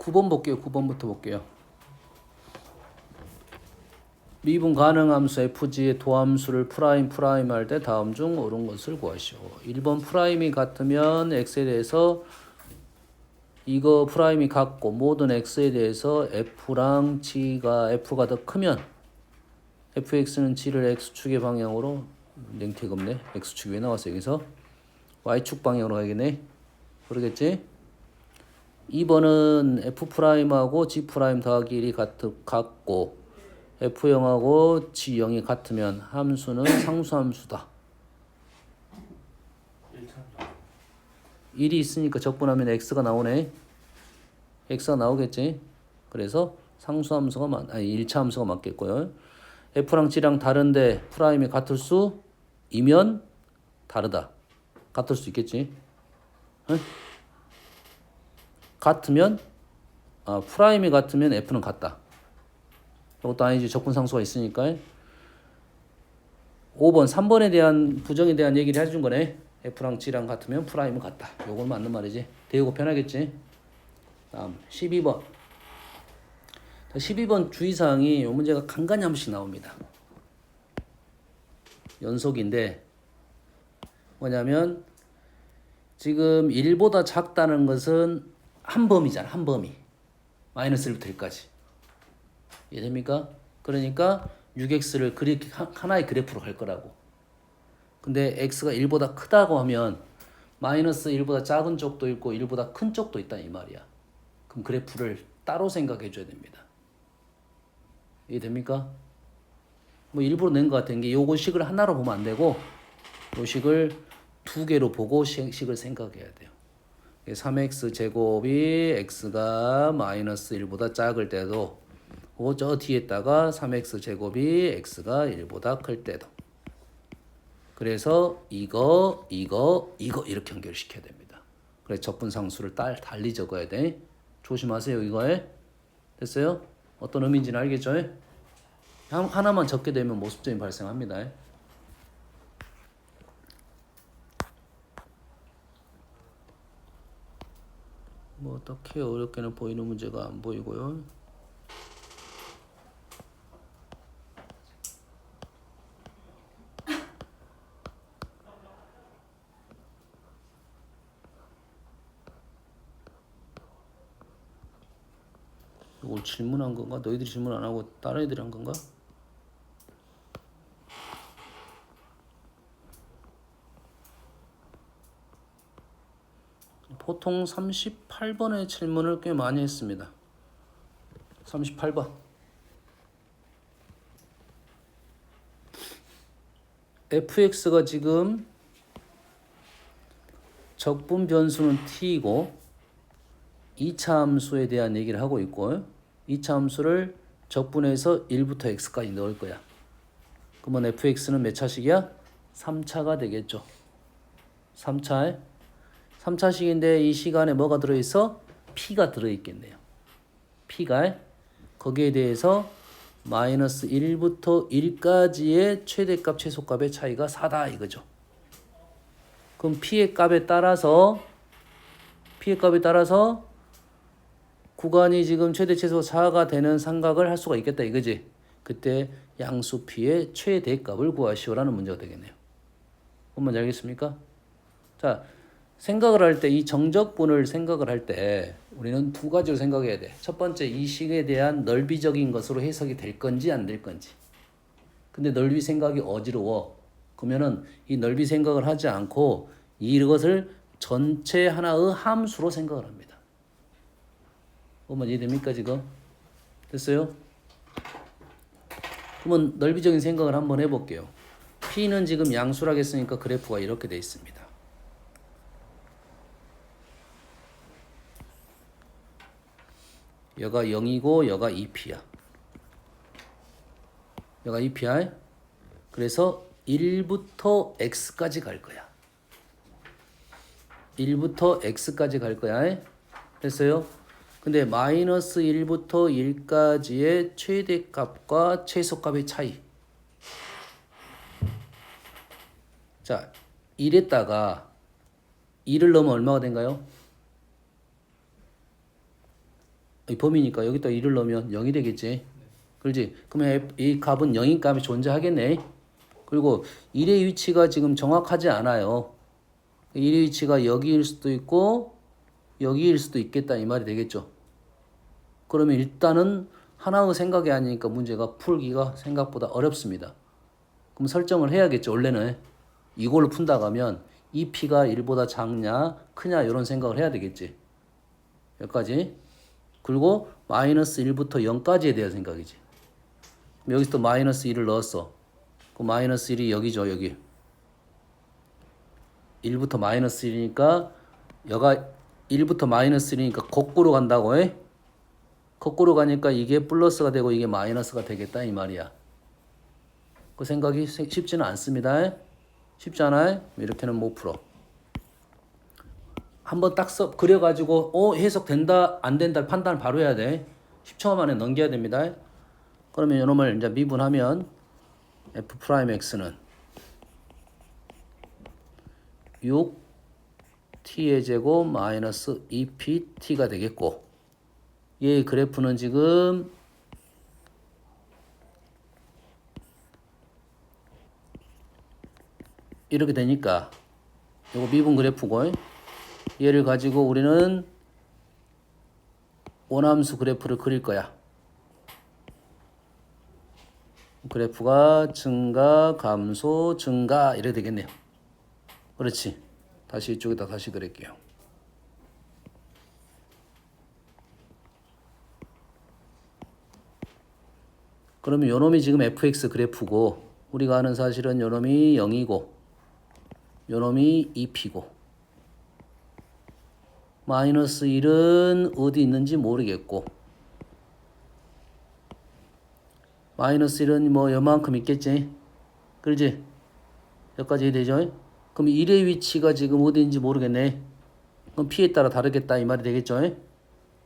9번 볼게요. 9번부터 볼게요. 미분 가능 함수 fg의 도함수를 프라임 프라임 할 때 다음 중 옳은 것을 구하시오. 1번 프라임이 같으면 x에 대해서 이거 프라임이 같고 모든 x에 대해서 f랑 g가 f가 더 크면 fx는 g를 x축의 방향으로 냉택 없네. x축이 왜 나왔어 여기서? y축 방향으로 가야겠네. 그러겠지? 2번은 f 프라임하고 g 더하기 1이 같, 같고 f0하고 g0이 같으면 함수는 상수함수다. 1이 있으니까 적분하면 x가 나오네. x가 나오겠지? 그래서 상수함수가 맞, 아니 1차 함수가 맞겠고요. f랑 g랑 다른데 프라임이 같을 수 이면 다르다. 같을 수 있겠지? 응? 같으면 아, 프라임이 같으면 f는 같다. 이것도 아니지 적분 상수가 있으니까 5번 3번에 대한 부정에 대한 얘기를 해준 거네. f랑 g랑 같으면 프라임은 같다. 요건 맞는 말이지. 대우고 편하겠지. 다음 12번. 12번 주의사항이 요 문제가 간간히 한 번씩 나옵니다. 연속인데 뭐냐면 지금 1보다 작다는 것은 한 범위잖아. 한 범위. 마이너스 1부터 1까지. 이해됩니까? 그러니까 6x를 그리 하나의 그래프로 갈 거라고. 근데 x가 1보다 크다고 하면 마이너스 1보다 작은 쪽도 있고 1보다 큰 쪽도 있다 이 말이야. 그럼 그래프를 따로 생각해 줘야 됩니다. 이해됩니까? 뭐 일부러 낸 것 같은 게 요거 식을 하나로 보면 안 되고 요 식을 두 개로 보고 식- 식을 생각해야 돼요. 3x 제곱이 x가 마이너스 1보다 작을 때도 그거 저 뒤에다가 3x 제곱이 x가 1보다 클 때도 그래서 이거 이거 이거 이렇게 연결시켜야 됩니다. 그래서 적분상수를 딸 달리 적어야 돼. 조심하세요 이거에 됐어요? 어떤 의미인지는 알겠죠? 한- 하나만 적게 되면 모습점이 발생합니다. 뭐 어떻게 어렵게는 보이는 문제가 안 보이고요. 이걸 질문한 건가? 너희들이 질문 안 하고 다른 애들이 한 건가? 보통 38번의 질문을 꽤 많이 했습니다. 38번. fx가 지금 적분 변수는 t이고 2차 함수에 대한 얘기를 하고 있고 2차 함수를 적분해서 1부터 x까지 넣을 거야. 그러면 fx는 몇 차식이야? 3차가 되겠죠. 3차에 3차 식인데 이 시간에 뭐가 들어있어? p가 들어있겠네요. p가 거기에 대해서 마이너스 1부터 1까지의 최대값 최소값의 차이가 4다 이거죠. 그럼 p의 값에 따라서 p의 값에 따라서 구간이 지금 최대 최소 4가 되는 삼각을 할 수가 있겠다 이거지. 그때 양수 p의 최대값을 구하시오라는 문제가 되겠네요. 뭔지 알겠습니까? 자, 생각을 할 때 이 정적분을 생각을 할 때 우리는 두 가지로 생각해야 돼. 첫 번째 이 식에 대한 넓이적인 것으로 해석이 될 건지 안 될 건지. 근데 넓이 생각이 어지러워. 그러면은 이 넓이 생각을 하지 않고 이것을 전체 하나의 함수로 생각을 합니다. 어머 이해됩니까 지금? 됐어요? 그러면 넓이적인 생각을 한번 해볼게요. P는 지금 양수라고 했으니까 그래프가 이렇게 돼 있습니다. 여가 0이고 여가 2P야. 여가 2P야. 그래서 1부터 X까지 갈 거야. 1부터 X까지 갈 거야. 됐어요? 근데 마이너스 1부터 1까지의 최대값과 최소값의 차이. 자, 1에다가 2를 넣으면 얼마가 된가요? 이 범위니까 여기다 1을 넣으면 0이 되겠지. 그렇지? 그러면 이 값은 0인 값이 존재하겠네. 그리고 1의 위치가 지금 정확하지 않아요. 1의 위치가 여기일 수도 있고 여기일 수도 있겠다 이 말이 되겠죠. 그러면 일단은 하나의 생각이 아니니까 문제가 풀기가 생각보다 어렵습니다. 그럼 설정을 해야겠죠. 원래는 이걸로 푼다고 하면 이 p가 1보다 작냐 크냐 이런 생각을 해야 되겠지. 여기까지. 그리고 마이너스 1부터 0까지에 대한 생각이지. 여기서 또 마이너스 1을 넣었어. 그 마이너스 1이 여기죠, 여기. 1부터 마이너스 1이니까 여가 1부터 마이너스 1이니까 거꾸로 간다고 해. 거꾸로 가니까 이게 플러스가 되고 이게 마이너스가 되겠다 이 말이야. 그 생각이 세- 쉽지는 않습니다. 쉽지 않아요? 이렇게는 못 풀어. 한번 딱 써, 그려가지고 어 해석된다 안 된다 판단을 바로 해야 돼. 10초 만에 넘겨야 됩니다. 그러면 이놈을 이제 미분하면 f 프라임 x는 6 t의 제곱 마이너스 2p t가 되겠고 얘의 그래프는 지금 이렇게 되니까 이거 미분 그래프고 얘를 가지고 우리는 원함수 그래프를 그릴 거야. 그래프가 증가, 감소, 증가 이래 되겠네요. 그렇지. 다시 이쪽에다 다시 그릴게요. 그러면 요놈이 지금 fx 그래프고 우리가 아는 사실은 요놈이 0이고 요놈이 2p고 마이너스 1은 어디 있는지 모르겠고 마이너스 1은 뭐 요만큼 있겠지? 그러지? 여기까지 되죠? 그럼 1의 위치가 지금 어디인지 모르겠네. 그럼 p에 따라 다르겠다 이 말이 되겠죠?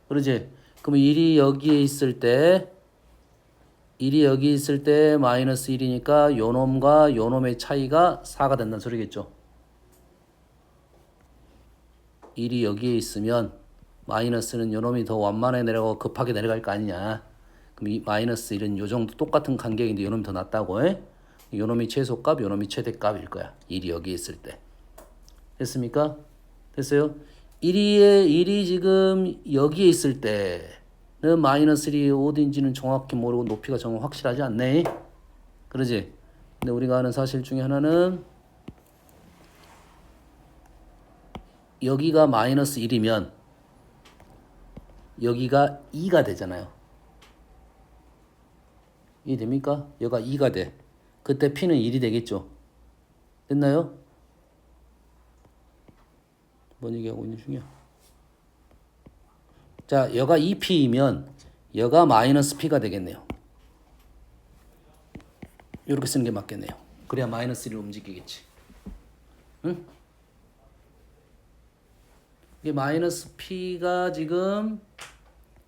그러지? 그럼 1이 여기에 있을 때 1이 여기 있을 때 마이너스 1이니까 요놈과 요놈의 차이가 4가 된다는 소리겠죠. 1이 여기에 있으면 마이너스는 요놈이 더 완만하게 내려가고 급하게 내려갈 거 아니냐. 그럼 이 마이너스 1은 요 정도 똑같은 간격인데 요놈이 더 낫다고 해? 요놈이 최소값, 요놈이 최대값일 거야. 1이 여기 있을 때. 됐습니까? 됐어요? 1이에 1이 지금 여기에 있을 때는 마이너스 1이 어딘지는 정확히 모르고 높이가 정말 확실하지 않네. 그러지? 근데 우리가 아는 사실 중에 하나는 여기가 마이너스 1이면 여기가 2가 되잖아요. 이해됩니까? 여기가 2가 돼. 그때 P는 1이 되겠죠. 됐나요? 뭔 얘기하고 있는 중이야? 자, 여가 2P이면 여가 마이너스 P가 되겠네요. 이렇게 쓰는 게 맞겠네요. 그래야 마이너스 1을 움직이겠지. 응? 이게 마이너스 P가 지금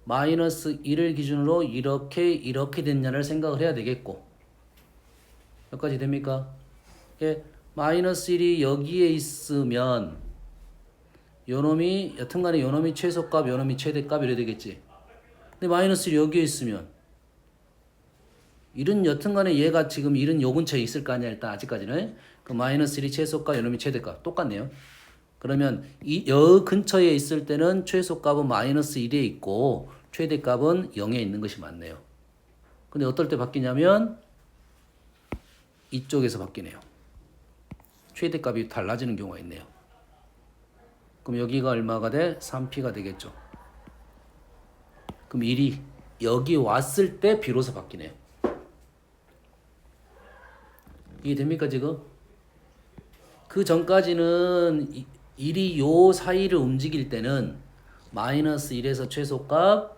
마이너스 1을 기준으로 이렇게 이렇게 됐냐를 생각을 해야 되겠고. 여기까지 됩니까? 이게 마이너스 1이 여기에 있으면 요놈이 여튼간에 요놈이 최소값 요놈이 최대값 이래 되겠지. 근데 마이너스 1이 여기에 있으면 1은 여튼간에 얘가 지금 1은 요 근처에 있을 거 아니야 일단 아직까지는. 그 마이너스 1이 최소값 요놈이 최대값. 똑같네요 그러면 이 여 근처에 있을 때는 최소값은 마이너스 1에 있고 최대값은 0에 있는 것이 맞네요. 근데 어떨 때 바뀌냐면 이쪽에서 바뀌네요. 최대값이 달라지는 경우가 있네요. 그럼 여기가 얼마가 돼? 3p가 되겠죠. 그럼 1이 여기 왔을 때 비로소 바뀌네요. 이해 됩니까 지금? 그 전까지는 이- 1이 요 사이를 움직일 때는 마이너스 1에서 최소값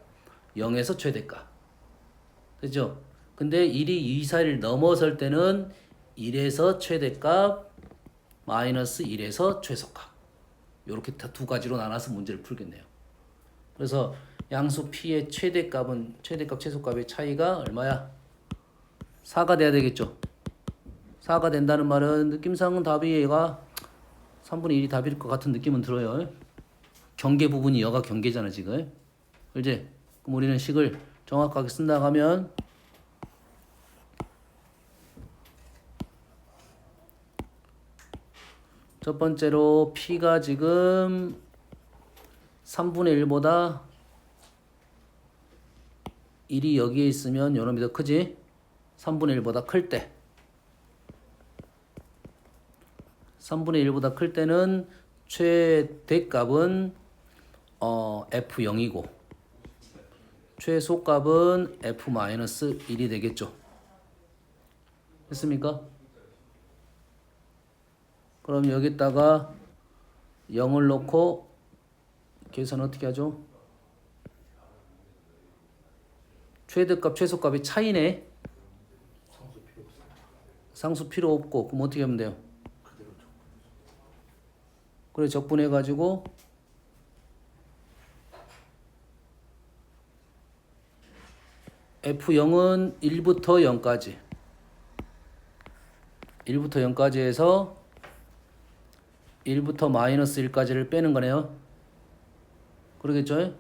0에서 최대값 그죠? 근데 1이 이 사이를 넘어설 때는 1에서 최대값 마이너스 1에서 최소값 이렇게 다 두 가지로 나눠서 문제를 풀겠네요 그래서 양수 P의 최대값은 최대값 최소값의 차이가 얼마야? 4가 돼야 되겠죠 4가 된다는 말은 느낌상은 답이 얘가 3분의 1이 답일 것 같은 느낌은 들어요. 경계 부분이 여가 경계잖아 지금. 그지? 그럼 우리는 식을 정확하게 쓴다 하면 첫 번째로 P가 지금 3분의 1보다 1이 여기에 있으면 요놈이 더 크지? 3분의 1보다 클 때. 3분의 1보다 클 때는 최대값은 어, F0이고 최소값은 F-1이 되겠죠. 됐습니까? 그럼 여기다가 0을 넣고 계산 어떻게 하죠? 최대값 최소값이 차이네. 상수 필요 없고 그럼 어떻게 하면 돼요? 그래 적분해 가지고 F0은 1부터 0까지 1부터 0까지 해서 1부터 마이너스 1까지를 빼는 거네요. 그러겠죠?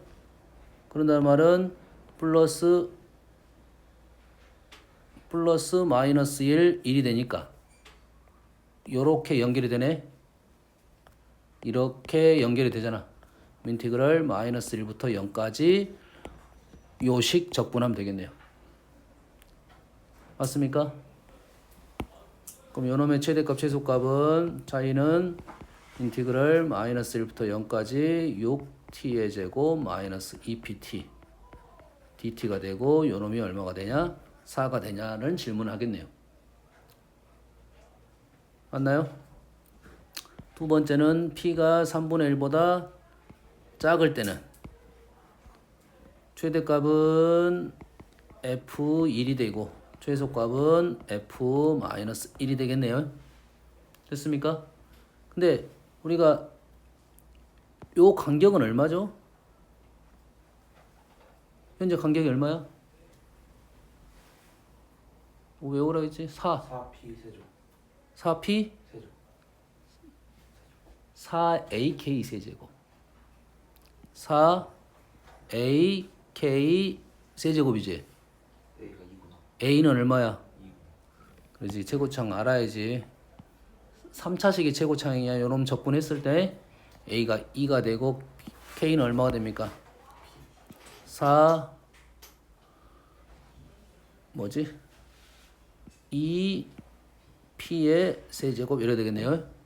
그런다는 말은 플러스 플러스 마이너스 1, 1이 되니까 요렇게 연결이 되네. 이렇게 연결이 되잖아. 인티그럴 마이너스 1부터 0까지 요식 적분하면 되겠네요. 맞습니까? 그럼 요놈의 최대값 최소값은 차이는 인티그럴 마이너스 1부터 0까지 6t의 제곱 마이너스 2pt dt가 되고 요놈이 얼마가 되냐? 4가 되냐는 질문을 하겠네요. 맞나요? 두 번째는 p가 3분의 1보다 작을 때는 최대값은 f1이 되고 최소값은 f-1이 되겠네요. 됐습니까? 근데 우리가 요 간격은 얼마죠? 현재 간격이 얼마야? 뭐 외우라 했지? 4. 4P 세조 4p 세조 4ak 세제곱 4ak 세제곱이지 A가 2구나 a는 얼마야? 2구 그렇지 최고창 알아야지 3차식이 최고창이야 요놈 적분했을 때 a가 2가 되고 k는 얼마가 됩니까? 4 뭐지? 2p의 세제곱 이래 되겠네요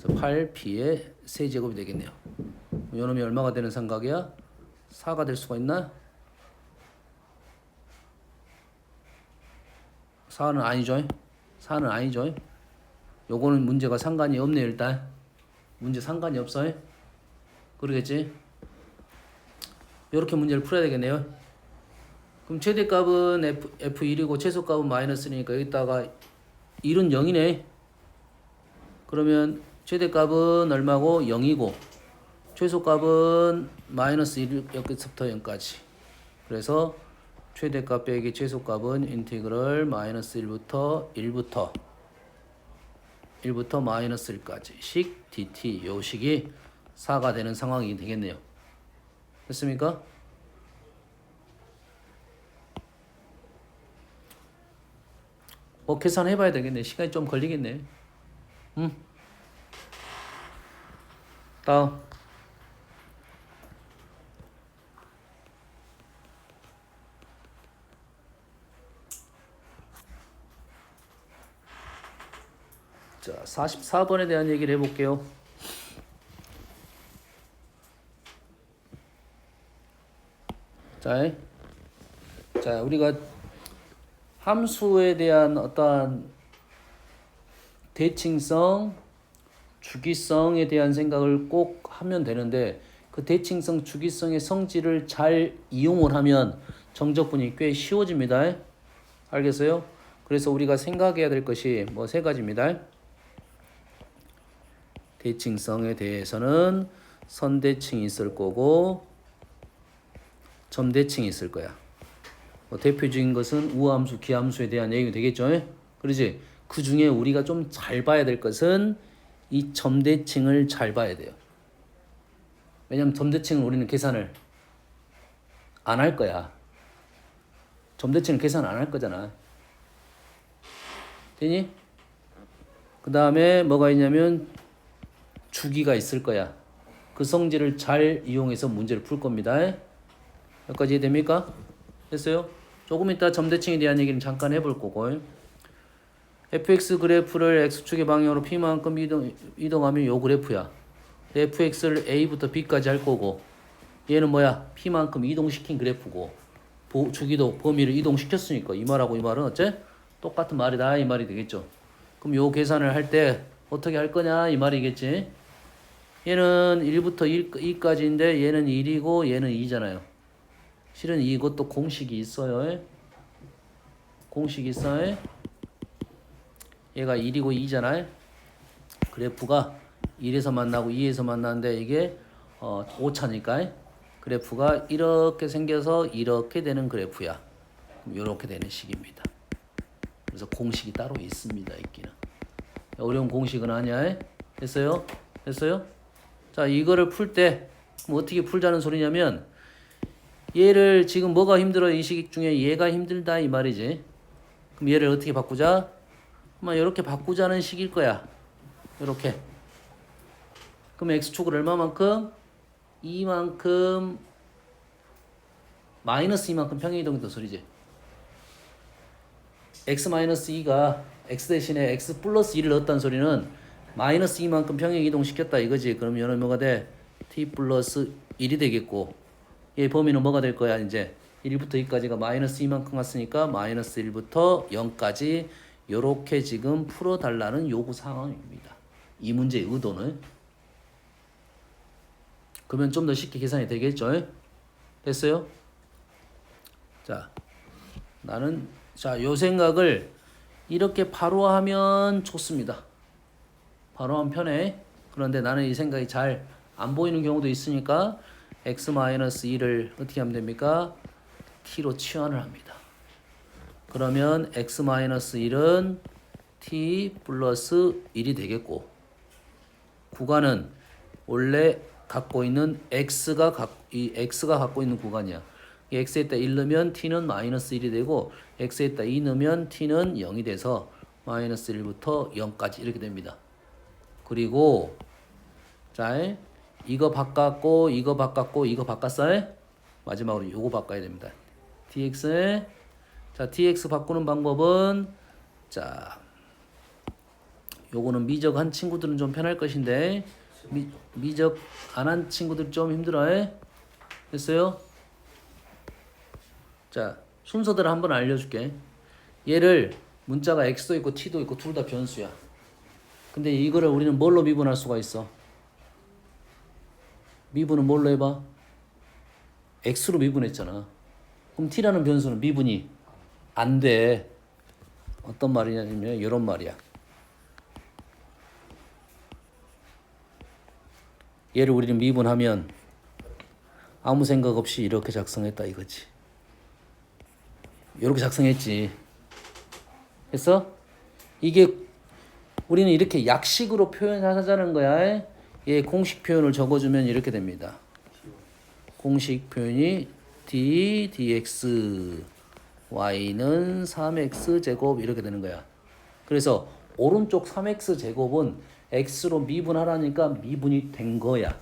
그래서 8p의 세제곱이 되겠네요. 요놈이 얼마가 되는 삼각이야? 4가 될 수가 있나? 4는 아니죠. 4는 아니죠. 요거는 문제가 상관이 없네 일단. 문제 상관이 없어요 그러겠지? 이렇게 문제를 풀어야 되겠네요. 그럼 최대값은 F, F1이고 최소값은 마이너스니까 여기다가 1은 0이네. 그러면 최대값은 얼마고 0이고 최소값은 마이너스 1 여기서부터 0까지 그래서 최대값 빼기 최소값은 인티그럴 마이너스 1부터 1부터 1부터 마이너스 1까지 식 dt 요 식이 4가 되는 상황이 되겠네요. 됐습니까? 뭐 계산해 봐야 되겠네. 시간이 좀 걸리겠네. 응? 다음. 자, 44번에 대한 얘기를 해볼게요. 자, 자, 우리가 함수에 대한 어떠한 대칭성, 주기성에 대한 생각을 꼭 하면 되는데 그 대칭성, 주기성의 성질을 잘 이용을 하면 정적분이 꽤 쉬워집니다. 알겠어요? 그래서 우리가 생각해야 될 것이 뭐 세 가지입니다. 대칭성에 대해서는 선대칭이 있을 거고 점대칭이 있을 거야. 뭐 대표적인 것은 우함수, 기함수에 대한 얘기가 되겠죠. 그러지? 그 중에 우리가 좀 잘 봐야 될 것은 이 점대칭을 잘 봐야 돼요. 왜냐면 점대칭은 우리는 계산을 안 할 거야. 점대칭을 계산 안 할 거잖아. 되니? 그 다음에 뭐가 있냐면 주기가 있을 거야. 그 성질을 잘 이용해서 문제를 풀 겁니다. 여기까지 이해됩니까? 됐어요? 조금 이따 점대칭에 대한 얘기는 잠깐 해볼 거고 fx 그래프를 x축의 방향으로 p만큼 이동, 이동하면 요 그래프야. fx를 a부터 b까지 할 거고 얘는 뭐야? p만큼 이동시킨 그래프고 보, 주기도 범위를 이동시켰으니까 이 말하고 이 말은 어째? 똑같은 말이다 이 말이 되겠죠. 그럼 요 계산을 할 때 어떻게 할 거냐 이 말이겠지. 얘는 1부터 1, 까지인데 얘는 1이고 얘는 2잖아요. 실은 이것도 공식이 있어요. 공식이 있어요. 얘가 1이고 2잖아요. 그래프가 1에서 만나고 2에서 만나는데 이게 어, 오차니까 그래프가 이렇게 생겨서 이렇게 되는 그래프야. 이렇게 되는 식입니다. 그래서 공식이 따로 있습니다. 있기는. 어려운 공식은 아니야. 됐어요? 됐어요? 자, 이거를 풀 때 어떻게 풀자는 소리냐면 얘를 지금 뭐가 힘들어 이 식 중에 얘가 힘들다 이 말이지. 그럼 얘를 어떻게 바꾸자? 아마 이렇게 바꾸자는 식일 거야. 이렇게. 그럼 x축을 얼마만큼? 2만큼 마이너스 2만큼 평행 이동했던 소리지. x 마이너스 2가 x 대신에 x 플러스 1을 넣었다는 소리는 마이너스 2만큼 평행 이동 시켰다 이거지. 그럼 얘는 뭐가 돼? t 플러스 1이 되겠고 얘 범위는 뭐가 될 거야 이제 1부터 2까지가 마이너스 2만큼 갔으니까 마이너스 1부터 0까지 요렇게 지금 풀어달라는 요구 상황입니다. 이 문제의 의도는 그러면 좀 더 쉽게 계산이 되겠죠? 됐어요? 자, 나는 자, 요 생각을 이렇게 바로 하면 좋습니다. 바로 하면 편해. 그런데 나는 이 생각이 잘 안 보이는 경우도 있으니까 x-2를 어떻게 하면 됩니까? t로 치환을 합니다. 그러면 x-1은 t 플러스 1이 되겠고 구간은 원래 갖고 있는 x가 갖, 이 x가 갖고 있는 구간이야. 이 x에다 1 넣으면 t는 마이너스 1이 되고 x에다 2 넣으면 t는 0이 돼서 마이너스 1부터 0까지 이렇게 됩니다. 그리고 자 이거 바꿨고 이거 바꿨고 이거 바꿨어요? 마지막으로 요거 바꿔야 됩니다. dx 자 dx 바꾸는 방법은 자 요거는 미적한 친구들은 좀 편할 것인데 미, 미적 안 한 친구들 좀 힘들어해? 됐어요? 자 순서대로 한번 알려줄게 얘를 문자가 x도 있고 t도 있고 둘 다 변수야 근데 이거를 우리는 뭘로 미분할 수가 있어? 미분은 뭘로 해봐? x로 미분했잖아 그럼 t라는 변수는 미분이 안 돼. 어떤 말이냐면 이런 말이야. 얘를 우리는 미분하면 아무 생각 없이 이렇게 작성했다 이거지. 이렇게 작성했지. 했어? 이게 우리는 이렇게 약식으로 표현하자는 거야. 얘 공식 표현을 적어주면 이렇게 됩니다. 공식 표현이 d dx y는 3x 제곱 이렇게 되는 거야. 그래서 오른쪽 3x 제곱은 x로 미분하라니까 미분이 된 거야.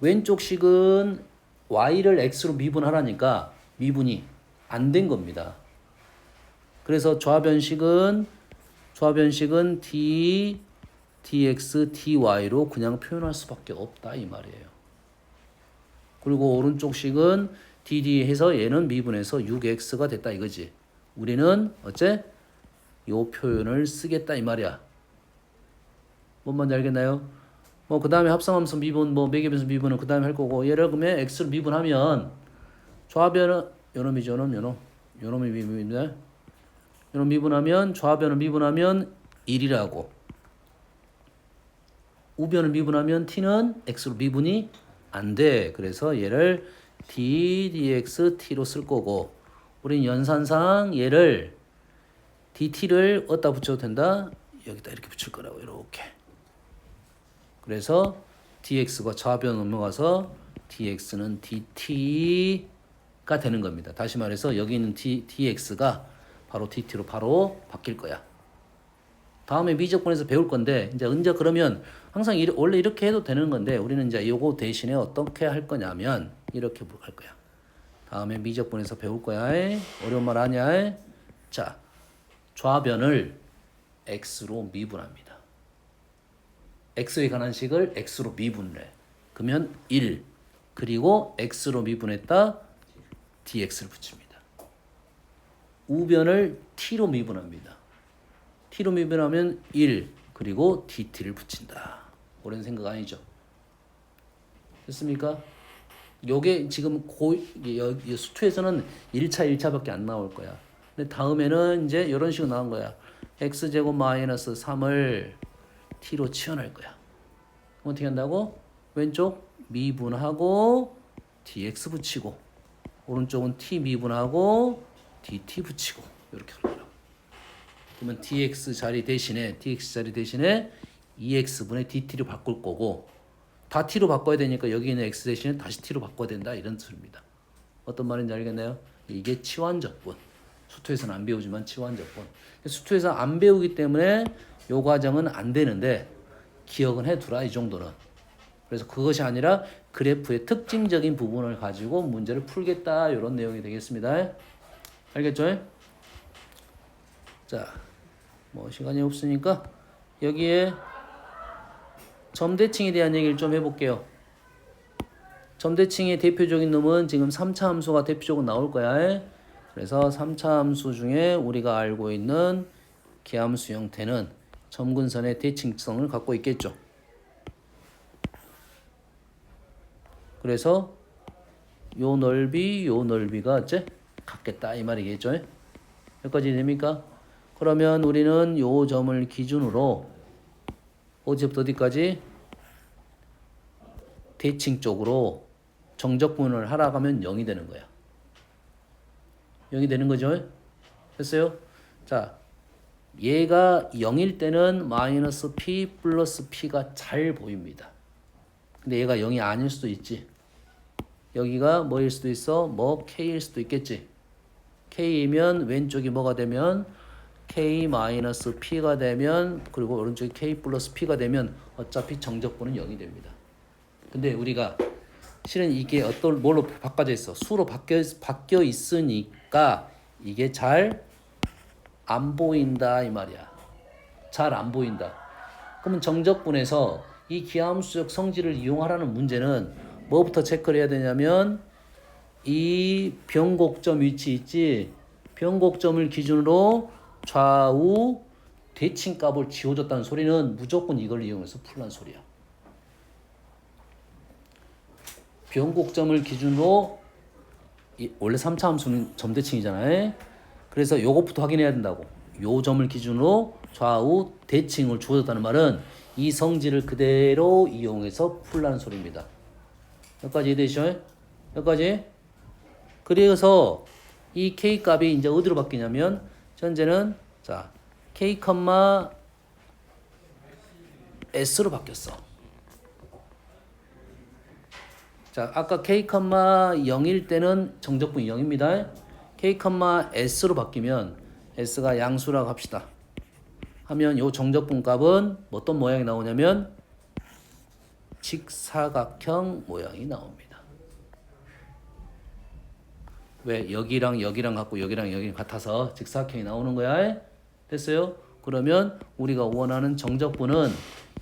왼쪽 식은 y를 x로 미분하라니까 미분이 안 된 겁니다. 그래서 좌변식은 좌변식은 d dx dy로 그냥 표현할 수밖에 없다 이 말이에요. 그리고 오른쪽 식은 dd 해서 얘는 미분해서 6x가 됐다 이거지. 우리는 어째 요 표현을 쓰겠다 이 말이야. 뭔 말인지 알겠나요? 뭐 그 다음에 합성함수 미분, 뭐 매개변수 미분은 그 다음에 할 거고 예를 들면 x를 미분하면 좌변은 요놈이죠, 요놈, 요놈, 요놈이 미분인데 요놈 미분하면 좌변을 미분하면 1이라고 우변을 미분하면 t는 x로 미분이 안 돼. 그래서 얘를 d dx t로 쓸 거고 우린 연산상 얘를 dt를 어디다 붙여도 된다. 여기다 이렇게 붙일 거라고 이렇게. 그래서 dx가 좌변 넘어가서 dx는 dt t가 되는 겁니다. 다시 말해서 여기 있는 t, tx가 바로 tt로 바로 바뀔 거야. 다음에 미적분에서 배울 건데 이제 언제 그러면 항상 이 원래 이렇게 해도 되는 건데 우리는 이제 요거 대신에 어떻게 할 거냐면 이렇게 할 거야. 다음에 미적분에서 배울 거야. 어려운 말 아니야. 자, 좌변을 x로 미분합니다. x에 관한 식을 x로 미분을 해. 그러면 1 그리고 x로 미분했다 dx를 붙입니다. 우변을 t로 미분합니다. T로 미분하면 1 그리고 dt를 붙인다. 옳은 생각 아니죠? 됐습니까? 요게 지금 고 수투에서는 1차 1차밖에 안 나올 거야. 근데 다음에는 이제 이런 식으로 나온 거야. x 제곱 마이너스 3을 t로 치환할 거야. 어떻게 한다고? 왼쪽 미분하고 dx 붙이고 오른쪽은 t 미분하고 dt 붙이고 이렇게 할 거라고. 그러면 dx 자리 대신에 dx 자리 대신에 2x분의 dt로 바꿀 거고 다 t로 바꿔야 되니까 여기 있는 x 대신에 다시 t로 바꿔야 된다 이런 소리입니다. 어떤 말인지 알겠나요? 이게 치환적분. 수투에서는 안 배우지만 치환적분. 수투에서 안 배우기 때문에 요 과정은 안 되는데 기억은 해두라 이 정도는. 그래서 그것이 아니라 그래프의 특징적인 부분을 가지고 문제를 풀겠다 이런 내용이 되겠습니다. 알겠죠? 자, 뭐 시간이 없으니까 여기에 점대칭에 대한 얘기를 좀 해볼게요. 점대칭의 대표적인 놈은 지금 3차 함수가 대표적으로 나올 거야. 그래서 3차 함수 중에 우리가 알고 있는 기함수 형태는 점근선의 대칭성을 갖고 있겠죠. 그래서 요 넓이, 요 넓이가 어째 같겠다 이 말이겠죠. 여기까지 됩니까? 그러면 우리는 요 점을 기준으로 어디부터 어디까지 대칭 쪽으로 정적분을 하라 가면 0이 되는 거야. 0이 되는 거죠? 됐어요? 자, 얘가 0일 때는 마이너스 p 플러스 p가 잘 보입니다. 근데 얘가 0이 아닐 수도 있지. 여기가 뭐일 수도 있어? 뭐 k일 수도 있겠지. k이면 왼쪽이 뭐가 되면 k 마이너스 p가 되면 그리고 오른쪽이 k 플러스 p가 되면 어차피 정적분은 0이 됩니다. 근데 우리가 실은 이게 어떤 뭘로 바꿔져 있어? 수로 바뀌어 바뀌어 있으니까 이게 잘 안 보인다 이 말이야. 잘 안 보인다. 그러면 정적분에서 이 기하함수적 성질을 이용하라는 문제는 뭐부터 체크를 해야 되냐면 이 변곡점 위치 있지? 변곡점을 기준으로 좌우 대칭값을 지워줬다는 소리는 무조건 이걸 이용해서 풀란 소리야. 변곡점을 기준으로 이 원래 3차 함수는 점대칭이잖아요. 그래서 요것부터 확인해야 된다고. 요 점을 기준으로 좌우 대칭을 주어졌다는 말은 이 성질을 그대로 이용해서 풀라는 소리입니다. 여기까지 이해되시죠? 여기까지? 그래서 이 k 값이 이제 어디로 바뀌냐면 현재는 자 k, s로 바뀌었어. 자, 아까 k, 0일 때는 정적분이 0입니다. k, s로 바뀌면 s가 양수라고 합시다. 하면 요 정적분 값은 어떤 모양이 나오냐면 직사각형 모양이 나옵니다. 왜 여기랑 여기랑 같고 여기랑 여기 같아서 직사각형이 나오는 거야? 됐어요? 그러면 우리가 원하는 정적분은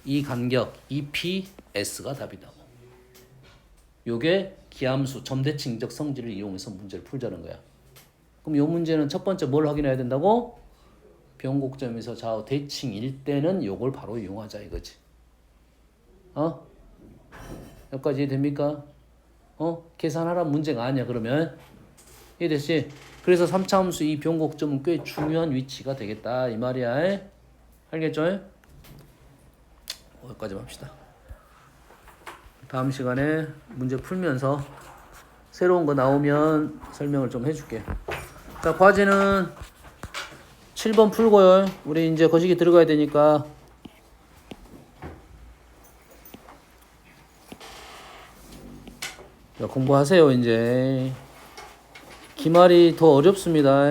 이 간격 EPS가 답이다. 요게 기함수 점대칭적 성질을 이용해서 문제를 풀자는 거야. 그럼 요 문제는 첫 번째 뭘 확인해야 된다고? 변곡점에서 좌우 대칭일 때는 요걸 바로 이용하자 이거지. 어? 여기까지 됩니까? 어? 계산하라 문제가 아니야 그러면 이해됐지? 그래서 3차 함수 이 변곡점은 꽤 중요한 위치가 되겠다. 이 말이야. 알겠죠? 여기까지 합시다. 다음 시간에 문제 풀면서 새로운 거 나오면 설명을 좀 해줄게. 자 과제는 7번 풀고요. 우리 이제 거시기 들어가야 되니까. 자, 공부하세요 이제 기말이 더 어렵습니다.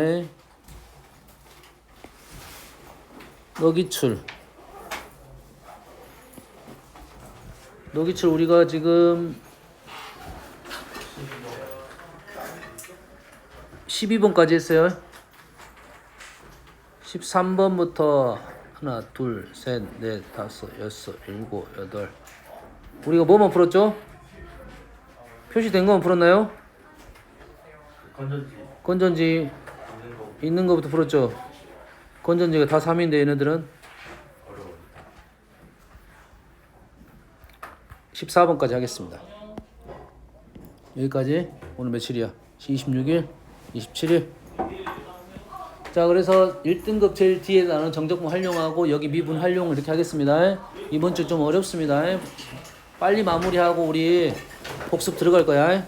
너기출. 너기출 우리가 지금 12번까지 했어요. 13번부터 하나, 둘, 셋, 넷, 다섯, 여섯, 일곱, 여덟. 우리가 뭐만 풀었죠? 표시된 것만 풀었나요? 건전지 건전지 있는 거 있는 것부터 풀었죠. 건전지가 다 3인데 얘네들은 어려워. 14번까지 하겠습니다. 여기까지 오늘 며칠이야? 26일, 27일. 자, 그래서 1등급 제일 뒤에 나는 정적분 활용하고 여기 미분 활용 이렇게 하겠습니다. 이번 주 좀 어렵습니다. 빨리 마무리하고 우리 복습 들어갈 거야.